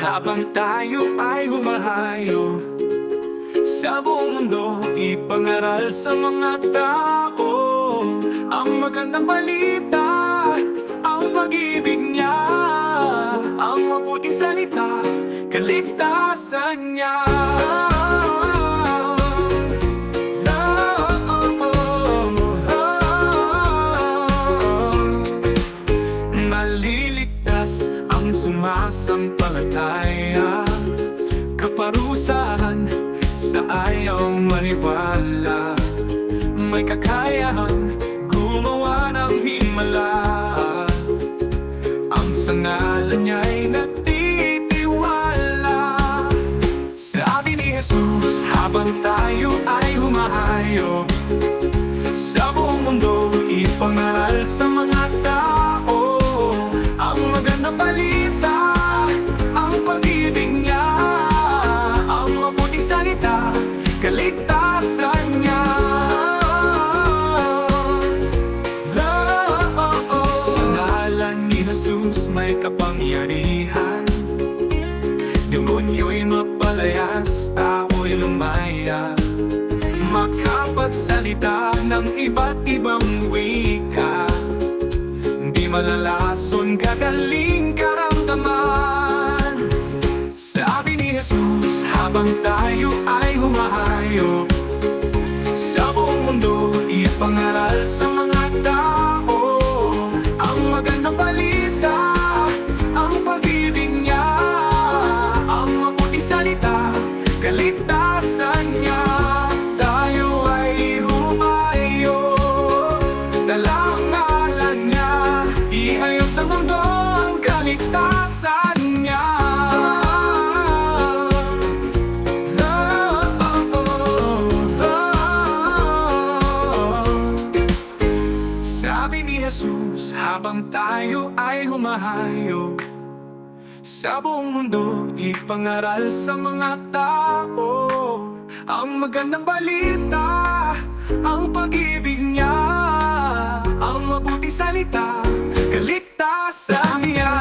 Habang tayo ay humahayo Sa buong mundo Ipangaral sa mga tao Ang magandang balita Ang pag-ibig niya Ang mabuting salita Kaligtasan niya. Maliligtas ang sumasampalataya. Kaparusahan sa ayaw maniwala. May kakayahan gumawa ng himala. Ang sangalan niya'y nagtitiwala Sabi ni Jesus habang tayo ay humahayo ngalan ni Jesus may kapangyarihan. Demonyo'y mapalayas, tao'y lumaya. Makapagsalita ng iba't ibang wika. Di malalason, gagaling karamdaman. Sabi ni Jesus, habang tayo ay humahayo Sa buong mundo, ipangaral sa Jesus habang tayo ay humahayo Sa buong mundo ipangaral sa mga tao Ang magandang balita Ang pag-ibig niya Ang mabuting salita Kaligtasan niya